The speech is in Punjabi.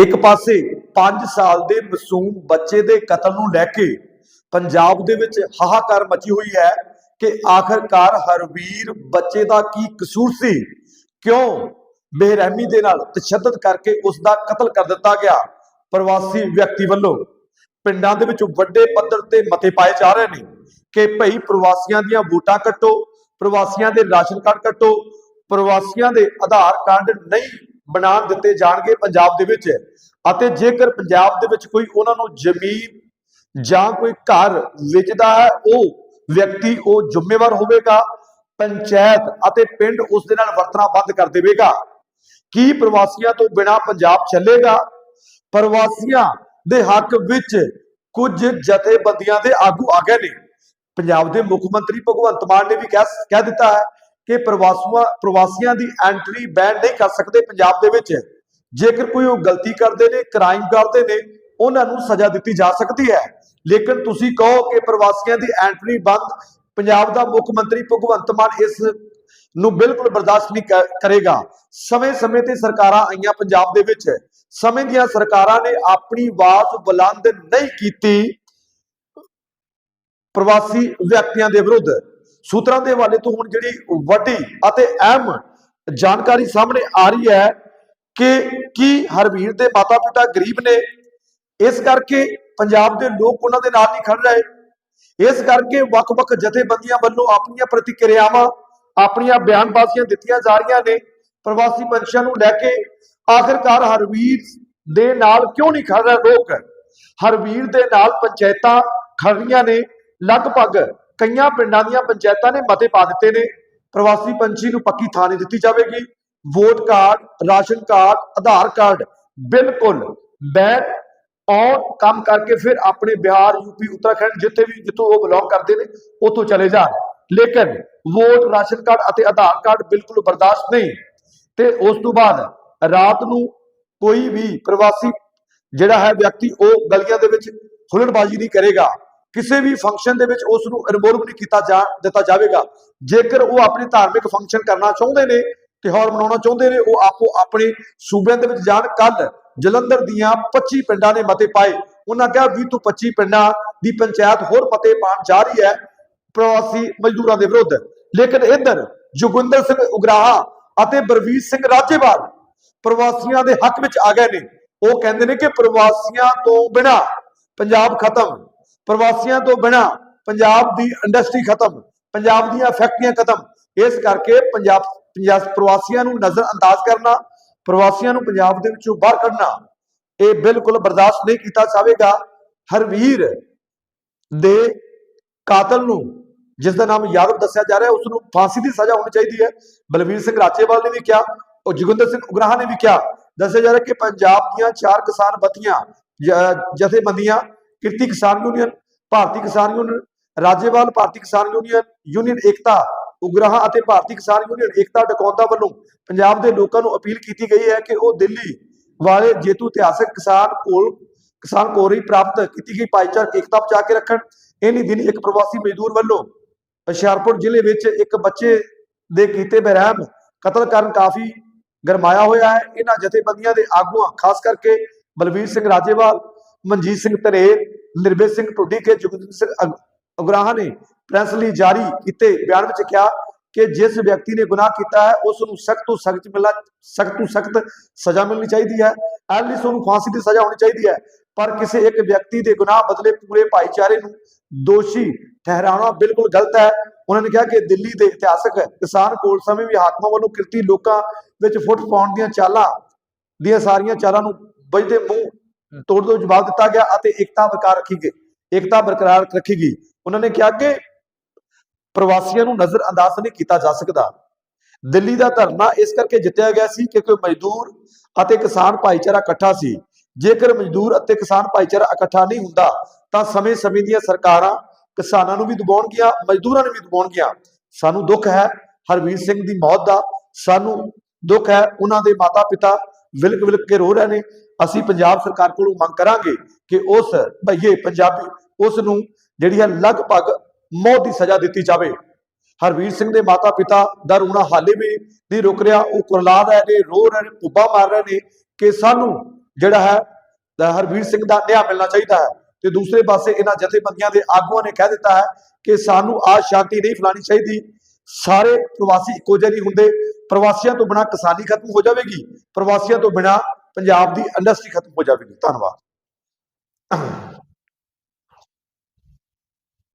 ਇੱਕ ਪਾਸੇ 5 ਸਾਲ ਦੇ ਮਾਸੂਮ ਬੱਚੇ ਦੇ ਕਤਲ ਨੂੰ ਲੈ ਕੇ ਪੰਜਾਬ ਦੇ ਵਿੱਚ ਹਾਹਾਕਾਰ ਮਚੀ ਹੋਈ ਹੈ ਕਿ ਆਖਰਕਾਰ ਹਰਵੀਰ ਬੱਚੇ ਦਾ ਕੀ ਕਸੂਰ ਸੀ? ਕਿਉਂ ਬੇਰਹਿਮੀ ਦੇ ਨਾਲ ਤਸ਼ੱਦਦ ਕਰਕੇ ਉਸ ਦਾ ਕਤਲ ਕਰ ਦਿੱਤਾ ਗਿਆ? ਪ੍ਰਵਾਸੀ ਵਿਅਕਤੀ ਵੱਲੋਂ ਪਿੰਡਾਂ ਦੇ ਵਿੱਚ ਵੱਡੇ ਪੱਧਰ ਤੇ ਮਤੇ ਪਾਏ ਜਾ ਰਹੇ ਨੇ ਕਿ ਭਈ ਪ੍ਰਵਾਸੀਆਂ ਦੀਆਂ ਵੋਟਾਂ ਕੱਟੋ, ਪ੍ਰਵਾਸੀਆਂ ਦੇ ਰਾਸ਼ਨ ਕਾਰਡ ਕੱਟੋ, ਪ੍ਰਵਾਸੀਆਂ ਦੇ ਆਧਾਰ ਕਾਰਡ ਨਹੀਂ ਬਣਾ ਦਿੱਤੇ ਜਾਣਗੇ ਪੰਜਾਬ ਦੇ ਵਿੱਚ। ਅਤੇ ਜੇਕਰ ਪੰਜਾਬ ਦੇ ਵਿੱਚ ਕੋਈ ਉਹਨਾਂ ਨੂੰ ਜ਼ਮੀਨ ਜਾਂ ਕੋਈ ਘਰ ਵੇਚਦਾ ਹੈ, ਉਹ ਵਿਅਕਤੀ ਉਹ ਜ਼ਿੰਮੇਵਾਰ ਹੋਵੇਗਾ, ਪੰਚਾਇਤ ਅਤੇ ਪਿੰਡ ਉਸ ਦੇ ਨਾਲ ਵਰਤਣਾ ਬੰਦ ਕਰ ਦੇਵੇਗਾ। ਕੀ ਪ੍ਰਵਾਸੀਆਂ ਤੋਂ ਬਿਨਾ ਪੰਜਾਬ ਚੱਲੇਗਾ? ਪ੍ਰਵਾਸੀਆਂ ਦੇ ਹੱਕ ਵਿੱਚ ਕੁਝ ਜਥੇਬੰਦੀਆਂ ਦੇ ਆਗੂ ਆ ਗਏ ਨੇ। ਪੰਜਾਬ ਦੇ ਮੁੱਖ ਮੰਤਰੀ ਭਗਵੰਤ ਮਾਨ ਨੇ ਵੀ ਕਹਿ ਕਹਿ ਦਿੱਤਾ ਹੈ ਕਿ ਪ੍ਰਵਾਸੀਆਂ ਪ੍ਰਵਾਸੀਆਂ ਦੀ ਐਂਟਰੀ ਬੈਨ ਨਹੀਂ ਕਰ ਸਕਦੇ ਪੰਜਾਬ ਦੇ ਵਿੱਚ। ਜੇਕਰ ਕੋਈ ਉਹ ਗਲਤੀ ਕਰਦੇ ਨੇ ਕ੍ਰਾਈਮ ਕਰਦੇ ਨੇ, ਉਹਨਾਂ ਨੂੰ ਸਜ਼ਾ ਦਿੱਤੀ ਜਾ ਸਕਦੀ ਹੈ। ਲੇਕਿਨ ਤੁਸੀਂ ਕਹੋ ਕਿ ਪ੍ਰਵਾਸੀਆਂ ਦੀ ਐਂਟਰੀ ਬੰਦ ਪੰਜਾਬ ਦਾ ਮੁੱਖ ਮੰਤਰੀ ਭਗਵੰਤ ਮਾਨ ਇਸ ਨੂੰ ਬਿਲਕੁਲ ਬਰਦਾਸ਼ਤ ਨਹੀਂ ਕਰ- ਕਰੇਗਾ। ਸਮੇਂ-ਸਮੇਂ ਤੇ ਸਰਕਾਰਾਂ ਆਈਆਂ ਪੰਜਾਬ ਦੇ ਵਿੱਚ। ਸਮੇਂ ਦੀਆਂ ਸਰਕਾਰਾਂ ਨੇ ਆਪਣੀ ਆਵਾਜ਼ ਬੁਲੰਦ ਨਹੀਂ ਕੀਤੀ ਪ੍ਰਵਾਸੀ ਵਿਅਕਤੀਆਂ ਦੇ ਵਿਰੁੱਧ। ਸੂਤਰਾਂ ਦੇ ਹਵਾਲੇ ਤੋਂ ਹੁਣ ਜਿਹੜੀ ਵੱਡੀ ਅਤੇ ਅਹਿਮ ਜਾਣਕਾਰੀ ਸਾਹਮਣੇ ਆ ਰਹੀ ਹੈ ਕਿ ਕੀ ਹਰਵੀਰ ਦੇ ਮਾਤਾ-ਪਿਤਾ ਗਰੀਬ ਨੇ, ਇਸ ਕਰਕੇ ਪੰਜਾਬ ਦੇ ਲੋਕ ਉਹਨਾਂ ਦੇ ਨਾਲ ਨਹੀਂ ਖੜ ਰਹੇ, ਇਸ ਕਰਕੇ ਵੱਖ-ਵੱਖ ਜਥੇਬੰਦੀਆਂ ਵੱਲੋਂ ਆਪਣੀਆਂ ਪ੍ਰਤੀਕਿਰਿਆਵਾਂ, ਆਪਣੀਆਂ ਬਿਆਨਬਾਜ਼ੀਆਂ ਦਿੱਤੀਆਂ ਜਾ ਰਹੀਆਂ ਨੇ, ਪ੍ਰਵਾਸੀ ਪੰਛੀਆਂ ਨੂੰ ਲੈ ਕੇ ਆਖਰਕਾਰ ਹਰਵੀਰ ਦੇ ਨਾਲ ਕਿਉਂ ਨਹੀਂ ਖੜ ਰਹੇ ਲੋਕ? ਹਰਵੀਰ ਦੇ ਨਾਲ ਪੰਚਾਇਤਾਂ ਖੜ ਰਹੀਆਂ ਨੇ, ਲਗਭਗ ਕਈਆਂ ਪਿੰਡਾਂ ਦੀਆਂ ਪੰਚਾਇਤਾਂ ਨੇ ਮਤੇ ਪਾ ਦਿੱਤੇ ਨੇ। ਪ੍ਰਵਾਸੀ ਪੰਛੀ ਨੂੰ ਪੱਕੀ ਥਾਂ ਨਹੀਂ ਦਿੱਤੀ ਜਾਵੇਗੀ। Vote card ration card Aadhaar card ਬਿਲਕੁਲ ਬੈਕ ਔਨ ਕੰਮ ਕਰਕੇ ਫਿਰ ਆਪਣੇ ਬਿਹਾਰ ਯੂਪੀ ਉੱਤਰਾਖੰਡ ਜਿੱਥੇ ਵੀ ਜਿੱਥੋਂ ਉਹ ਬਿਲੋਂਗ ਕਰਦੇ ਨੇ, ਉੱਥੋਂ ਚਲੇ ਜਾਣ ਲੇਕਿਨ ਵੋਟ ਰਾਸ਼ਨ ਕਾਰਡ ਅਤੇ ਆਧਾਰ ਕਾਰਡ ਬਿਲਕੁਲ ਬਰਦਾਸ਼ਤ ਨਹੀਂ। ਤੇ ਉਸ ਤੋਂ ਬਾਅਦ ਰਾਤ ਨੂੰ ਕੋਈ ਵੀ ਪ੍ਰਵਾਸੀ ਜਿਹੜਾ ਹੈ ਵਿਅਕਤੀ ਉਹ ਗਲੀਆਂ ਦੇ ਵਿੱਚ ਹੁਲੜਬਾਜ਼ੀ ਨਹੀਂ ਕਰੇਗਾ। ਕਿਸੇ ਵੀ ਫੰਕਸ਼ਨ ਦੇ ਵਿੱਚ ਉਸ ਨੂੰ ਇਨਵੋਲਵ ਨਹੀਂ ਕੀਤਾ ਜਾ, ਦਿੱਤਾ ਜਾਵੇਗਾ। ਜੇਕਰ ਉਹ ਆਪਣੇ ਧਾਰਮਿਕ ਫੰਕਸ਼ਨ ਕਰਨਾ ਚਾਹੁੰਦੇ ਨੇ, ਤਿਉਹਾਰ ਮਨਾਉਣਾ ਚਾਹੁੰਦੇ ਨੇ, ਉਹ ਆਪੋ ਆਪਣੇ ਸੂਬਿਆਂ ਦੇ ਵਿੱਚ ਜਾਣ। ਕੱਲ ਜਲੰਧਰ ਦੀਆਂ 25 ਪਿੰਡਾਂ ਨੇ ਮਤੇ ਪਾਏ। ਉਹਨਾਂ ਕਿਹਾ 20 ਤੋਂ 25 ਪਿੰਡਾਂ ਦੀ ਪੰਚਾਇਤ ਹੋਰ ਮਤੇ ਪਾਉਣ ਜਾ ਰਹੀ ਹੈ, ਪ੍ਰਵਾਸੀ ਮਜ਼ਦੂਰਾਂ ਦੇ ਵਿਰੁੱਧ। ਲੇਕਿਨ ਇੱਧਰ ਜੋਗਿੰਦਰ ਸਿੰਘ ਉਗਰਾਹਾ ਅਤੇ ਬਰਵੀਰ ਸਿੰਘ ਰਾਜੇਵਾਲ ਪ੍ਰਵਾਸੀਆਂ ਦੇ ਹੱਕ ਵਿੱਚ ਆ ਗਏ ਨੇ। ਉਹ ਕਹਿੰਦੇ ਨੇ ਕਿ ਪ੍ਰਵਾਸੀਆਂ ਤੋਂ ਬਿਨਾ ਪੰਜਾਬ ਖਤਮ। ਪ੍ਰਵਾਸੀਆਂ ਤੋਂ ਬਿਨਾ ਪੰਜਾਬ ਦੀ ਇੰਡਸਟਰੀ ਖਤਮ, ਪੰਜਾਬ ਦੀਆਂ ਫੈਕਟਰੀਆਂ ਖਤਮ। ਇਸ ਕਰਕੇ ਪੰਜਾਬ ਪੰਜਾਬ ਪ੍ਰਵਾਸੀਆਂ ਨੂੰ ਨਜ਼ਰ ਅੰਦਾਜ਼ ਕਰਨਾ, ਪ੍ਰਵਾਸੀਆਂ ਨੂੰ ਪੰਜਾਬ ਦੇ ਵਿੱਚੋਂ ਬਾਹਰ ਕੱਢਣਾ, ਇਹ ਬਿਲਕੁਲ ਬਰਦਾਸ਼ਤ ਨਹੀਂ ਕੀਤਾ ਜਾਵੇਗਾ। ਹਰਵੀਰ ਦੇ ਕਾਤਲ ਨੂੰ, ਜਿਸ ਦਾ ਨਾਮ ਯਾਦਵ ਦੱਸਿਆ ਜਾ ਰਿਹਾ ਉਸ ਨੂੰ ਫਾਂਸੀ ਦੀ ਸਜ਼ਾ ਹੋਣੀ ਚਾਹੀਦੀ ਹੈ। ਬਲਵੀਰ ਸਿੰਘ ਰਾਜੇਵਾਲ ਨੇ ਵੀ ਕਿਹਾ, ਉਹ ਜੋਗਿੰਦਰ ਸਿੰਘ ਉਗਰਾਹ ਨੇ ਵੀ ਕਿਹਾ, ਦੱਸਿਆ ਜਾ ਰਿਹਾ ਕਿ ਪੰਜਾਬ ਦੀਆਂ ਚਾਰ ਕਿਸਾਨ ਬਤੀਆਂ ਜਥੇਬੰਦੀਆਂ ਕਿਰਤੀ ਕਿਸਾਨ ਯੂਨੀਅਨ, ਭਾਰਤੀ ਕਿਸਾਨ ਯੂਨੀਅਨ, ਰਾਜੇਵਾਲ ਭਾਰਤੀ ਕਿਸਾਨ ਯੂਨੀਅਨ ਯੂਨੀਅਨ ਏਕਤਾ ਉਗਰਾਹਾ ਅਤੇ ਭਾਰਤੀ ਕਿਸਾਨ ਯੂਨੀਅਨ ਏਕਤਾ ਡਕੌਂਦਾ ਵੱਲੋਂ ਪੰਜਾਬ ਦੇ ਲੋਕਾਂ ਨੂੰ ਅਪੀਲ ਕੀਤੀ ਗਈ ਹੈ ਕਿ ਉਹ ਦਿੱਲੀ ਵਾਲੇ ਜੇਤੂ ਇਤਿਹਾਸਕ ਕਿਸਾਨ ਕੋਲ, ਕਿਸਾਨ ਕੋਰੀ ਪ੍ਰਾਪਤ ਕੀਤੀ ਗਈ ਭਾਈਚਾਰਕ ਏਕਤਾ ਬਚਾ ਕੇ ਰੱਖਣ। ਇਨੀ ਦਿਨ ਇੱਕ ਪ੍ਰਵਾਸੀ ਮਜ਼ਦੂਰ ਵੱਲੋਂ ਹੁਸ਼ਿਆਰਪੁਰ ਜ਼ਿਲ੍ਹੇ ਵਿੱਚ ਇੱਕ ਬੱਚੇ ਦੇ ਕੀਤੇ ਬਹਿਰਾਮ ਕਤਲ ਕਰਨ ਕਾਫੀ ਗਰਮਾਇਆ ਹੋਇਆ ਹੈ। ਇਹਨਾਂ ਜਥੇਬੰਦੀਆਂ ਦੇ ਆਗੂਆਂ, ਖਾਸ ਕਰਕੇ ਬਲਵੀਰ ਸਿੰਘ ਰਾਜੇਵਾਲ ਮਨਜੀਤ ਸਿੰਘ ਧਨੇਰ ਨਿਰਭੈ ਸਿੰਘ ਢੁੱਡੀ ਕੇ ਜੁਗਜੀਤ ਸਿੰਘ ਅਗ- ਨੇ ਪ੍ਰੈਸ ਲਈ ਜਾਰੀ ਕੀਤੇ। ਬਿਆਨ ਵਿੱਚ ਕਿਹਾ ਕਿ ਜਿਸ ਵਿਅਕਤੀ ਨੇ ਗੁਨਾਹ ਕੀਤਾ ਹੈ, ਉਸ ਨੂੰ ਸਖਤ ਤੋਂ ਸਖਤ ਮਿਲਣਾ, ਸਖਤ ਤੋਂ ਸਖਤ ਸਜ਼ਾ ਮਿਲਣੀ ਚਾਹੀਦੀ ਹੈ। ਐਟਲੀਸਟ ਉਹਨੂੰ ਫਾਂਸੀ ਦੀ ਸਜ਼ਾ ਹੋਣੀ ਚਾਹੀਦੀ ਹੈ। ਪਰ ਕਿਸੇ ਇੱਕ ਵਿਅਕਤੀ ਦੇ ਗੁਨਾਹ ਬਦਲੇ ਪੂਰੇ ਭਾਈਚਾਰੇ ਨੂੰ ਦੋਸ਼ੀ ਠਹਿਰਾਉਣਾ ਬਿਲਕੁਲ ਗਲਤ ਹੈ। ਉਹਨਾਂ ਨੇ ਕਿਹਾ ਕਿ ਦਿੱਲੀ ਦੇ ਇਤਿਹਾਸਕ ਕਿਸਾਨ ਕੋਲ ਸਮੇਂ ਵੀ ਹਾਕਮਾਂ ਵੱਲੋਂ ਕਿਰਤੀ ਲੋਕਾਂ ਵਿੱਚ ਫੁੱਟ ਪਾਉਣ ਦੀਆਂ ਚਾਲਾਂ ਦੀਆਂ ਸਾਰੀਆਂ ਚਾਲਾਂ ਨੂੰ ਬਜਦੇ ਮੂੰਹ ਤੋੜ ਦੋ, ਜਵਾਬ ਦਿੱਤਾ ਗਿਆ ਅਤੇ ਏਕਤਾ ਬਰਕਰਾਰ ਰੱਖੀ ਗਈ। ਏਕਤਾ ਬਰਕਰਾਰ ਰੱਖੀ ਗਈ। ਉਹਨਾਂ ਨੇ ਕਿਹਾ ਕਿ ਪ੍ਰਵਾਸੀਆਂ ਨੂੰ ਨਜ਼ਰ ਅੰਦਾਜ਼ ਨਹੀਂ ਕੀਤਾ ਜਾ ਸਕਦਾ। ਦਿੱਲੀ ਦਾ ਧਰਨਾ ਇਸ ਕਰਕੇ ਜਿੱਤਿਆ ਗਿਆ ਸੀ ਕਿਉਂਕਿ ਮਜ਼ਦੂਰ ਅਤੇ ਕਿਸਾਨ ਭਾਈਚਾਰਾ ਇਕੱਠਾ ਸੀ। ਜੇਕਰ ਮਜ਼ਦੂਰ ਅਤੇ ਕਿਸਾਨ ਭਾਈਚਾਰਾ ਇਕੱਠਾ ਨਹੀਂ ਹੁੰਦਾ, ਤਾਂ ਸਮੇਂ-ਸਮੇਂ ਦੀਆਂ ਸਰਕਾਰਾਂ ਕਿਸਾਨਾਂ ਨੂੰ ਵੀ ਦਬਾਉਣਗੀਆਂ ਮਜ਼ਦੂਰਾਂ ਨੂੰ ਵੀ ਦਬਾਉਣਗੀਆਂ ਸਾਨੂੰ ਦੁੱਖ ਹੈ, ਹਰਵੀਰ ਸਿੰਘ ਦੀ ਮੌਤ ਦਾ ਸਾਨੂੰ ਦੁੱਖ ਹੈ, ਉਹਨਾਂ ਦੇ ਮਾਤਾ-ਪਿਤਾ ਵਿਲਕ ਵਿਲਕ ਕੇ ਰੋ ਰਹੇ ਨੇ। ਅਸੀਂ ਪੰਜਾਬ ਸਰਕਾਰ ਕੋਲੋਂ ਮੰਗ ਕਰਾਂਗੇ ਕਿ ਉਸ ਭਈਏ ਪੰਜਾਬੀ, ਉਸ ਨੂੰ ਜਿਹੜੀ ਹੈ ਲਗਭਗ ਮੌਤ ਦੀ ਸਜ਼ਾ ਦਿੱਤੀ ਜਾਵੇ। ਹਰਵੀਰ ਸਿੰਘ ਦੇ ਮਾਤਾ-ਪਿਤਾ ਦਾ ਰੋਣਾ ਹਾਲੇ ਵੀ ਨਹੀਂ ਰੁਕ ਰਿਹਾ। ਉਹ ਕੁਰਲਾ ਰਹੇ ਨੇ ਰੋ ਰਹੇ ਨੇ ਪੁੱਬਾ ਮਾਰ ਰਹੇ ਨੇ ਕਿ ਸਾਨੂੰ ਜਿਹੜਾ ਹੈ ਹਰਵੀਰ ਸਿੰਘ ਦਾ ਨਿਆਂ ਮਿਲਣਾ ਚਾਹੀਦਾ ਹੈ। ਤੇ ਦੂਸਰੇ ਪਾਸੇ ਇਹਨਾਂ ਜਥੇਬੰਦੀਆਂ ਦੇ ਆਗੂਆਂ ਨੇ ਕਹਿ ਦਿੱਤਾ ਹੈ ਕਿ ਸਾਨੂੰ ਆ ਸ਼ਾਂਤੀ ਨਹੀਂ ਫਲਾਣੀ ਚਾਹੀਦੀ। ਸਾਰੇ ਪ੍ਰਵਾਸੀ ਇੱਕੋ ਜਿਹੇ ਨਹੀਂ ਹੁੰਦੇ। ਪ੍ਰਵਾਸੀਆਂ ਤੋਂ ਬਿਨਾ ਕਿਸਾਨੀ ਖਤਮ ਹੋ ਜਾਵੇਗੀ, ਪ੍ਰਵਾਸੀਆਂ ਤੋਂ ਬਿਨਾ ਪੰਜਾਬ ਦੀ ਇੰਡਸਟਰੀ ਖਤਮ ਹੋ ਜਾਵੇਗੀ। ਧੰਨਵਾਦ।